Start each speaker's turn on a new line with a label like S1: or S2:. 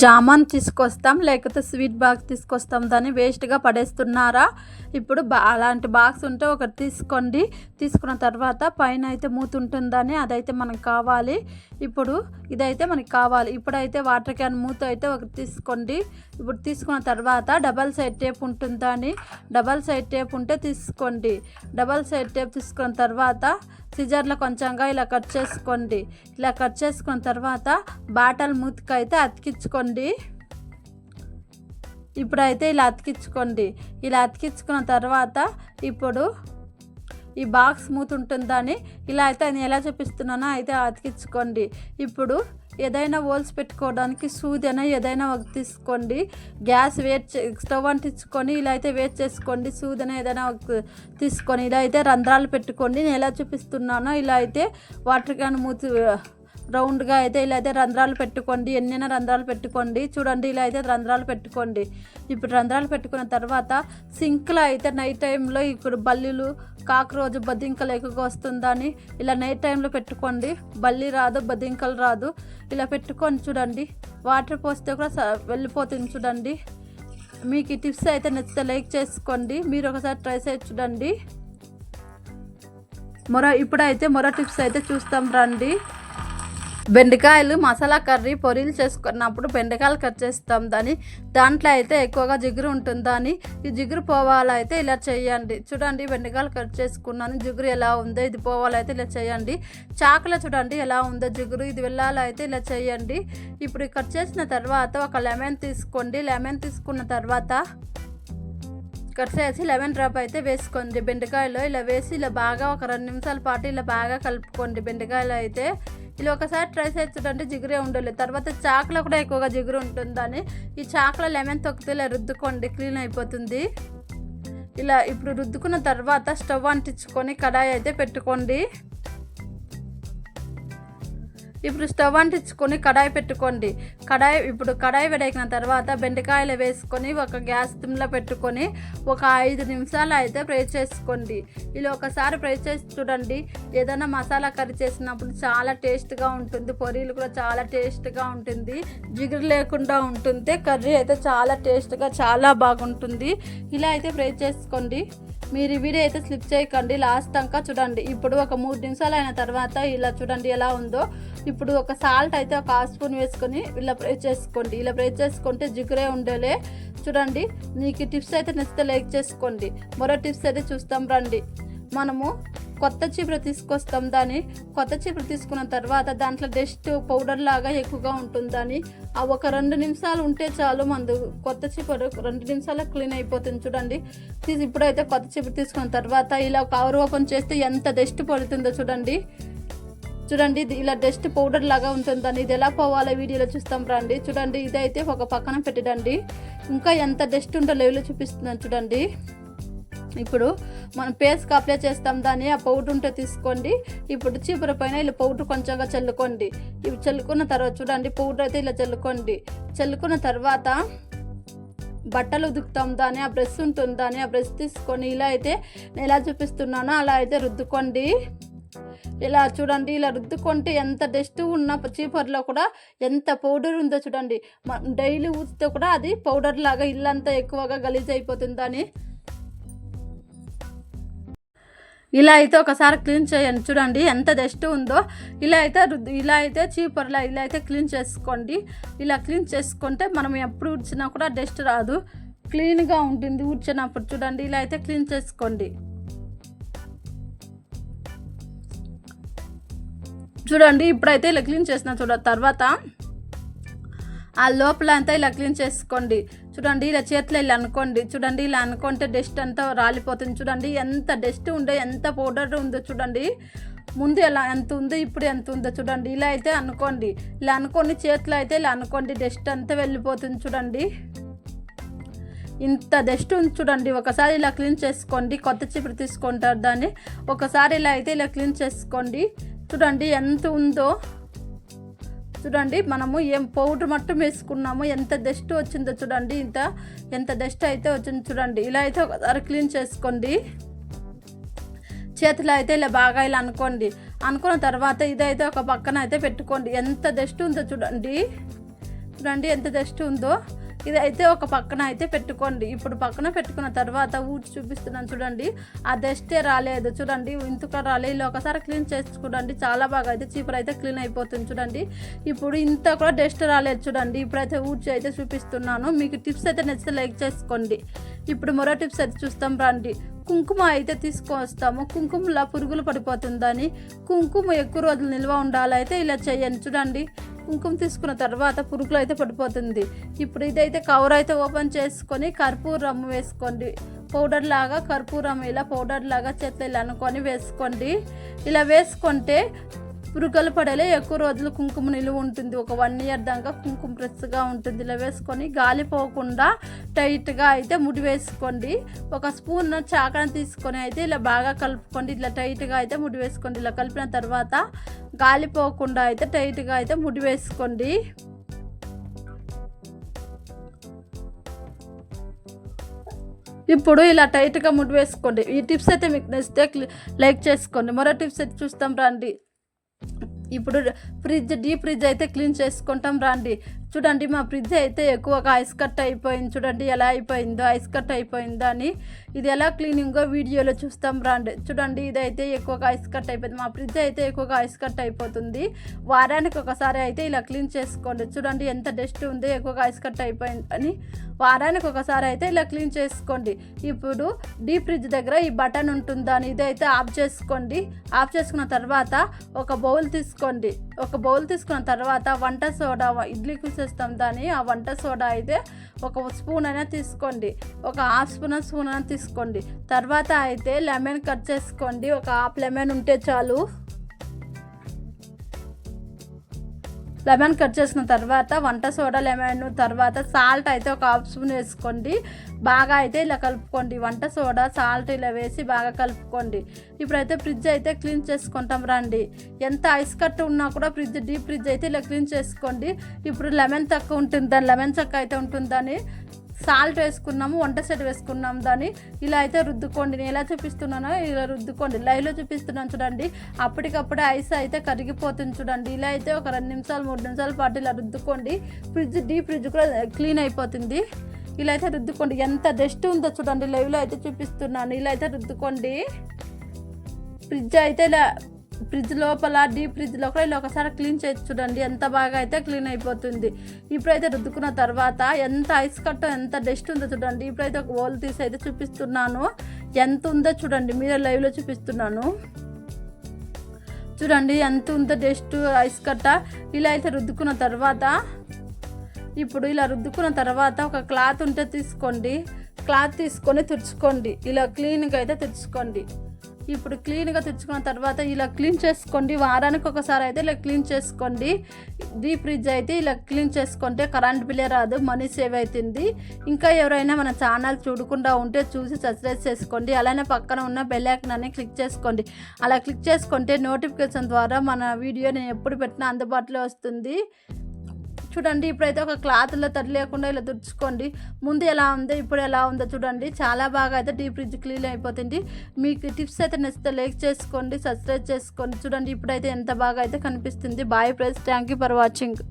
S1: జామాన్ తీసుకొస్తాం లేకపోతే sweet box తీసుకొస్తాం. దాన్ని వేస్ట్గా పడేస్తున్నారా? ఇప్పుడు బా అలాంటి బాక్స్ ఉంటే ఒకటి తీసుకోండి. తీసుకున్న తర్వాత పైన అయితే మూత ఉంటుందని అదైతే మనకు కావాలి. ఇప్పుడు ఇదైతే మనకి కావాలి. ఇప్పుడైతే వాటర్ క్యాన్ మూత అయితే ఒకటి తీసుకోండి. ఇప్పుడు తీసుకున్న తర్వాత డబల్ సైడ్ టేప్ ఉంటుందని డబల్ సైడ్ టేప్ ఉంటే తీసుకోండి. డబల్ సైడ్ టేప్ తీసుకున్న తర్వాత సిజర్లో కొంచెంగా ఇలా కట్ చేసుకోండి. ఇలా కట్ చేసుకున్న తర్వాత బాటల్ మూతికైతే అయితే అతికించుకోండి. ఇప్పుడైతే ఇలా అతికించుకోండి. ఇలా అతికించుకున్న తర్వాత ఇప్పుడు ఈ బాక్స్ మూత ఉంటుందని ఇలా అయితే నేను ఎలా చూపిస్తున్నానో అయితే అతికించుకోండి. ఇప్పుడు ఏదైనా హోల్స్ పెట్టుకోవడానికి సూది అయినా ఏదైనా ఒక తీసుకోండి. గ్యాస్ వేట్ స్టవ్ అంటించుకొని ఇలా అయితే వేట్ చేసుకోండి. సూది అయినా ఏదైనా ఒక తీసుకొని ఇలా అయితే రంధ్రాలు పెట్టుకోండి. నేను ఎలా చూపిస్తున్నానో ఇలా అయితే వాటర్ క్యాన్ మూతి రౌండ్గా అయితే ఇలా అయితే రంధ్రాలు పెట్టుకోండి. ఎన్నైనా రంధ్రాలు పెట్టుకోండి. చూడండి ఇలా అయితే రంధ్రాలు పెట్టుకోండి. ఇప్పుడు రంధ్రాలు పెట్టుకున్న తర్వాత సింక్లో అయితే నైట్ టైంలో ఇప్పుడు బల్లీలు కాక్రోజు బద్దింకలు ఎక్కువగా వస్తుందని ఇలా నైట్ టైంలో పెట్టుకోండి. బల్లి రాదు బద్దింకలు రాదు. ఇలా పెట్టుకొని చూడండి. వాటర్ పోస్తే కూడా స- వెళ్ళిపోతుంది చూడండి. మీకు ఈ టిప్స్ అయితే నచ్చితే లైక్ చేసుకోండి. మీరు ఒకసారి ట్రై చేసి చూడండి. మరో ఇప్పుడైతే మరో టిప్స్ అయితే చూస్తాం రండి. బెండకాయలు మసాలా కర్రీ పొరీలు చేసుకున్నప్పుడు బెండకాయలు కట్ చేస్తాం. దాన్ని దాంట్లో అయితే ఎక్కువగా జిగురు ఉంటుందని ఈ జిగురు పోవాలైతే ఇలా చేయండి. చూడండి బెండకాయలు కట్ చేసుకున్నాను. జిగురు ఎలా ఉందో ఇది పోవాలైతే ఇలా చేయండి. చాకులో చూడండి ఎలా ఉందో జిగురు ఇది వెళ్ళాలైతే ఇలా చేయండి. ఇప్పుడు కట్ చేసిన తర్వాత ఒక లెమన్ తీసుకోండి. లెమన్ తీసుకున్న తర్వాత కట్ చేసి లెమన్ డ్రాప్ అయితే వేసుకోండి. బెండకాయలో ఇలా వేసి ఇలా బాగా ఒక రెండు నిమిషాల పాటు ఇలా బాగా కలుపుకోండి బెండకాయలు అయితే. ఇలా ఒకసారి ట్రై చేస్తుంటే జిగురే ఉండలేదు తర్వాత చాకులో కూడా ఎక్కువగా జిగురు ఉంటుందని ఈ చాకులో లెమన్ తొక్కితే ఇలా రుద్దుకోండి క్లీన్ అయిపోతుంది. ఇలా ఇప్పుడు రుద్దుకున్న తర్వాత స్టవ్ అంటించుకొని కడాయి అయితే పెట్టుకోండి. ఇప్పుడు స్టవ్ అంటించుకొని కడాయి పెట్టుకోండి. కడాయి ఇప్పుడు కడాయి వేడెక్కిన తర్వాత బెండకాయలు వేసుకొని ఒక గ్యాస్ తిమ్లో పెట్టుకొని ఒక ఐదు నిమిషాలు అయితే ఫ్రై చేసుకోండి. ఇలా ఒకసారి ఫ్రై చేసి చూడండి. ఏదైనా మసాలా కర్రీ చేసినప్పుడు చాలా టేస్ట్గా ఉంటుంది. పొరీలు కూడా చాలా టేస్ట్గా ఉంటుంది. జిగురు లేకుండా ఉంటుంది కర్రీ అయితే చాలా టేస్ట్గా చాలా బాగుంటుంది. ఇలా అయితే ఫ్రై చేసుకోండి. మీరు వీడియో అయితే స్లిప్ చేయకండి. లాస్ట్ దాకా చూడండి. ఇప్పుడు ఒక మూడు నిమిషాలు అయిన తర్వాత ఇలా చూడండి ఎలా ఉందో. ఇప్పుడు ఒక సాల్ట్ అయితే ఒక హాఫ్ స్పూన్ వేసుకొని ఇలా ఫ్రై చేసుకోండి. ఇలా ఫ్రై చేసుకుంటే జిగురే ఉండేలే. చూడండి మీకు టిప్స్ అయితే నచ్చితే లైక్ చేసుకోండి. మరో టిప్స్ అయితే చూస్తాం రండి. మనము కొత్త చీపురు తీసుకొస్తాం దాన్ని. కొత్త చీపురు తీసుకున్న తర్వాత దాంట్లో డస్ట్ పౌడర్ లాగా ఎక్కువగా ఉంటుందని. ఆ ఒక రెండు నిమిషాలు ఉంటే చాలు మందు. కొత్త చీపురు రెండు నిమిషాలు క్లీన్ అయిపోతుంది చూడండి. ఇప్పుడైతే కొత్త చీపురు తీసుకున్న తర్వాత ఇలా కవర్ ఓపెన్ చేస్తే ఎంత డస్ట్ పడుతుందో చూడండి. చూడండి ఇది ఇలా డస్ట్ పౌడర్ లాగా ఉంటుందని ఇది ఎలా పోవాలో వీడియోలో చూస్తాం రండి. చూడండి ఇదైతే ఒక పక్కన పెట్టడండి. ఇంకా ఎంత డస్ట్ ఉందో లెవెల్లో చూపిస్తున్నాను చూడండి. ఇప్పుడు మనం పేస్ట్కి అప్లై చేస్తాం దాన్ని ఆ పౌడర్ ఉంటే తీసుకోండి. ఇప్పుడు చీపుర పైన ఇలా పౌడర్ కొంచెంగా చల్లుకోండి. ఇవి చల్లుకున్న తర్వాత చూడండి పౌడర్ అయితే ఇలా చల్లుకోండి. చల్లుకున్న తర్వాత బట్టలు ఉదుకుతాం దాన్ని ఆ బ్రష్ ఉంటుంది దాన్ని ఆ బ్రష్ తీసుకొని ఇలా అయితే నేను ఎలా చూపిస్తున్నానో అలా అయితే రుద్దుకోండి. ఇలా చూడండి ఇలా రుద్దుకుంటే ఎంత డస్ట్ ఉన్న చీపర్లో కూడా ఎంత పౌడర్ ఉందో చూడండి. డైలీ ఊస్తే కూడా అది పౌడర్ లాగా ఇల్లంతా ఎక్కువగా గలీజ్ అయిపోతుందని ఇలా అయితే ఒకసారి క్లీన్ చేయండి. చూడండి ఎంత డస్ట్ ఉందో. ఇలా అయితే రుద్దు ఇలా అయితే చీపర్లా ఇలా అయితే క్లీన్ చేసుకోండి. ఇలా క్లీన్ చేసుకుంటే మనం ఎప్పుడు ఊడ్చినా కూడా డస్ట్ రాదు. క్లీన్గా ఉంటుంది ఊడ్చినప్పుడు చూడండి ఇలా అయితే క్లీన్ చేసుకోండి. చూడండి ఇప్పుడైతే ఇలా క్లీన్ చేసిన చూడ. తర్వాత ఆ లోపల అంతా ఇలా క్లీన్ చేసుకోండి. చూడండి ఇలా చేతిలో ఇలా అనుకోండి. చూడండి ఇలా అనుకుంటే డస్ట్ అంతా రాలిపోతుంది. చూడండి ఎంత డస్ట్ ఉందో ఎంత పౌడర్ ఉందో చూడండి. ముందు ఎలా ఎంత ఉందో ఇప్పుడు ఎంత ఉందో చూడండి. ఇలా అయితే అనుకోండి. ఇలా అనుకోండి చేతిలో అయితే ఇలా అనుకోండి. డస్ట్ అంతా వెళ్ళిపోతుంది చూడండి. ఇంత డస్ట్ ఉంది చూడండి. ఒకసారి ఇలా క్లీన్ చేసుకోండి. కొత్త చీపురు తీసుకుంటారు దాన్ని. ఒకసారి ఇలా అయితే ఇలా క్లీన్ చేసుకోండి. చూడండి ఎంత ఉందో. చూడండి మనము ఏం పౌడర్ మట్టం వేసుకున్నాము ఎంత డస్ట్ వచ్చిందో చూడండి ఇంత ఎంత డస్ట్ అయితే వచ్చిందో చూడండి. ఇలా అయితే ఒకసారి క్లీన్ చేసుకోండి. చేతిలో అయితే ఇలా బాగా ఇలా అనుకోండి. అనుకున్న తర్వాత ఇదైతే ఒక పక్కన అయితే పెట్టుకోండి. ఎంత డస్ట్ ఉందో చూడండి. చూడండి ఎంత డస్ట్ ఉందో. ఇది అయితే ఒక పక్కన అయితే పెట్టుకోండి. ఇప్పుడు పక్కన పెట్టుకున్న తర్వాత ఊడ్చి చూపిస్తున్నాను చూడండి. ఆ డస్టే రాలేదు. చూడండి ఇంతక రాలేదు ఇలా ఒకసారి క్లీన్ చేసుకోండి చాలా బాగా అయితే చీపురు అయితే క్లీన్ అయిపోతుంది చూడండి. ఇప్పుడు ఇంత కూడా డస్ట్ రాలేదు చూడండి. ఇప్పుడైతే ఊడ్చి అయితే చూపిస్తున్నాను. మీకు టిప్స్ అయితే నచ్చితే లైక్ చేసుకోండి. ఇప్పుడు మరో టిప్స్ అయితే చూస్తాం రండి. కుంకుమ అయితే తీసుకొస్తాము. కుంకుమలా పురుగులు పడిపోతుందని. కుంకుమ ఎక్కువ రోజులు నిల్వ ఉండాలైతే ఇలా చేయండి చూడండి. కుంకుమ తీసుకున్న తర్వాత పురుగులు అయితే పడిపోతుంది. ఇప్పుడు ఇదైతే కవర్ అయితే ఓపెన్ చేసుకొని కర్పూరం వేసుకోండి. పౌడర్ లాగా కర్పూరం ఇలా పౌడర్ లాగా చేతిలో ఇలా అనుకొని వేసుకోండి. ఇలా వేసుకుంటే పురుగులు పడేలే ఎక్కువ రోజులు కుంకుమ నిలువ ఉంటుంది. ఒక వన్ ఇయర్ దాకా కుంకుమ ఫ్రెష్గా ఉంటుంది. ఇలా వేసుకొని గాలి పోకుండా టైట్గా అయితే ముడి వేసుకోండి. ఒక స్పూన్ చాకన తీసుకొని అయితే ఇలా బాగా కలుపుకోండి. ఇట్లా టైట్గా అయితే ముడి వేసుకోండి. ఇలా కలిపిన తర్వాత గాలి పోకుండా అయితే టైట్గా అయితే ముడి వేసుకోండి. ఇప్పుడు ఇలా టైట్గా ముడి వేసుకోండి. ఈ టిప్స్ అయితే మీకు నచ్చితే లైక్ చేసుకోండి. మరో టిప్స్ అయితే చూస్తాం రండి. ఇప్పుడు ఫ్రిడ్జ్ డీప్ ఫ్రిడ్జ్ అయితే క్లీన్ చేసుకుంటాం రండి. చూడండి మా ఫ్రిడ్జ్ అయితే ఎక్కువగా ఐస్ కట్ అయిపోయింది. చూడండి ఎలా అయిపోయిందో ఐస్ కట్ అయిపోయిందో అని. ఇది ఎలా క్లీనింగో వీడియోలో చూస్తాం రండి. చూడండి ఇదైతే ఎక్కువగా ఐస్ కట్ అయిపోయింది. మా ఫ్రిడ్జ్ అయితే ఎక్కువగా ఐస్ కట్ అయిపోతుంది. వారానికి ఒకసారి అయితే ఇలా క్లీన్ చేసుకోండి. చూడండి ఎంత డస్ట్ ఉందో ఎక్కువగా ఐస్ కట్ అయిపోయింది అని. వారానికి ఒకసారి అయితే ఇలా క్లీన్ చేసుకోండి. ఇప్పుడు డీప్ ఫ్రిడ్జ్ దగ్గర ఈ బటన్ ఉంటుందని ఇదైతే ఆఫ్ చేసుకోండి. ఆఫ్ చేసుకున్న తర్వాత ఒక బౌల్ తీసుకోండి. ఒక బౌల్ తీసుకున్న తర్వాత వంట సోడా ఇడ్లీకి చేస్తాం దాన్ని. ఆ వంట సోడా అయితే ఒక స్పూన్ అయినా తీసుకోండి. ఒక హాఫ్ స్పూన్ స్పూన్ అయినా తీసుకోండి. తర్వాత అయితే లెమన్ కట్ చేసుకోండి. ఒక హాఫ్ లెమన్ ఉంటే చాలు. లెమన్ కట్ చేసిన తర్వాత వంట సోడా లెమన్ తర్వాత సాల్ట్ అయితే ఒక హాఫ్ స్పూన్ వేసుకోండి. బాగా అయితే ఇలా కలుపుకోండి. వంట సోడా సాల్ట్ ఇలా వేసి బాగా కలుపుకోండి. ఇప్పుడైతే ఫ్రిడ్జ్ అయితే క్లీన్ చేసుకుంటాం రండి. ఎంత ఐస్ కట్ ఉన్నా కూడా ఫ్రిడ్జ్ డీప్ ఫ్రిడ్జ్ అయితే ఇలా క్లీన్ చేసుకోండి. ఇప్పుడు లెమన్ తక్కువ ఉంటుంది దాని లెమన్ చక్క అయితే ఉంటుందని సాల్ట్ వేసుకున్నాము వంట సెట్ వేసుకున్నాం దాన్ని. ఇలా అయితే రుద్దుకోండి. నేను ఎలా చూపిస్తున్నానో ఇలా రుద్దుకోండి. లైవ్లో చూపిస్తున్నాను చూడండి. అప్పటికప్పుడే ఐస్ అయితే కరిగిపోతుంది చూడండి. ఇలా అయితే ఒక రెండు నిమిషాలు మూడు నిమిషాల పాటు ఇలా రుద్దుకోండి. ఫ్రిడ్జ్ డీప్ ఫ్రిడ్జ్ కూడా క్లీన్ అయిపోతుంది. ఇలా అయితే రుద్దుకోండి. ఎంత డస్ట్ ఉందో చూడండి. లైవ్లో అయితే చూపిస్తున్నాను. ఇలా అయితే రుద్దుకోండి. ఫ్రిడ్జ్ అయితే ఇలా ఫ్రిడ్జ్ లోపల డీప్ ఫ్రిడ్జ్లో లోపల ఇలా ఒకసారి క్లీన్ చేసి చూడండి. ఎంత బాగా అయితే క్లీన్ అయిపోతుంది. ఇప్పుడైతే రుద్దుకున్న తర్వాత ఎంత ఐస్ కట్ట ఎంత డస్ట్ ఉందో చూడండి. ఇప్పుడైతే ఒక ఓల్ తీసి అయితే చూపిస్తున్నాను. ఎంత ఉందో చూడండి. మీరే లైవ్లో చూపిస్తున్నాను. చూడండి ఎంత ఉందో డస్ట్ ఐస్ కట్ట. ఇలా అయితే రుద్దుకున్న తర్వాత ఇప్పుడు ఇలా రుద్దుకున్న తర్వాత ఒక క్లాత్ ఉంటే తీసుకోండి. క్లాత్ తీసుకొని తుడుచుకోండి. ఇలా క్లీన్గా అయితే తుడుచుకోండి. ఇప్పుడు క్లీన్గా తెచ్చుకున్న తర్వాత ఇలా క్లీన్ చేసుకోండి. వారానికి ఒకసారి అయితే ఇలా క్లీన్ చేసుకోండి. డీ ఫ్రిడ్జ్ అయితే ఇలా క్లీన్ చేసుకుంటే కరెంట్ బిల్లే రాదు మనీ సేవ్ అవుతుంది. ఇంకా ఎవరైనా మన ఛానల్ చూడకుండా ఉంటే చూసి సబ్స్క్రైబ్ చేసుకోండి. అలానే పక్కన ఉన్న బెల్ ఐకన్ క్లిక్ చేసుకోండి. అలా క్లిక్ చేసుకుంటే నోటిఫికేషన్ ద్వారా మన వీడియో నేను ఎప్పుడు పెట్టినా అందుబాటులో వస్తుంది. చూడండి ఇప్పుడైతే ఒక క్లాత్లో తడి లేకుండా ఇలా తుడుచుకోండి. ముందు ఎలా ఉందో ఇప్పుడు ఎలా ఉందో చూడండి. చాలా బాగా అయితే డీప్ ఫ్రిడ్జ్ క్లీన్ అయిపోతుంది. మీకు టిప్స్ అయితే నచ్చితే లైక్ చేసుకోండి సబ్స్క్రైబ్ చేసుకోండి. చూడండి ఇప్పుడైతే ఎంత బాగా అయితే కనిపిస్తుంది. Bye price thank you for watching.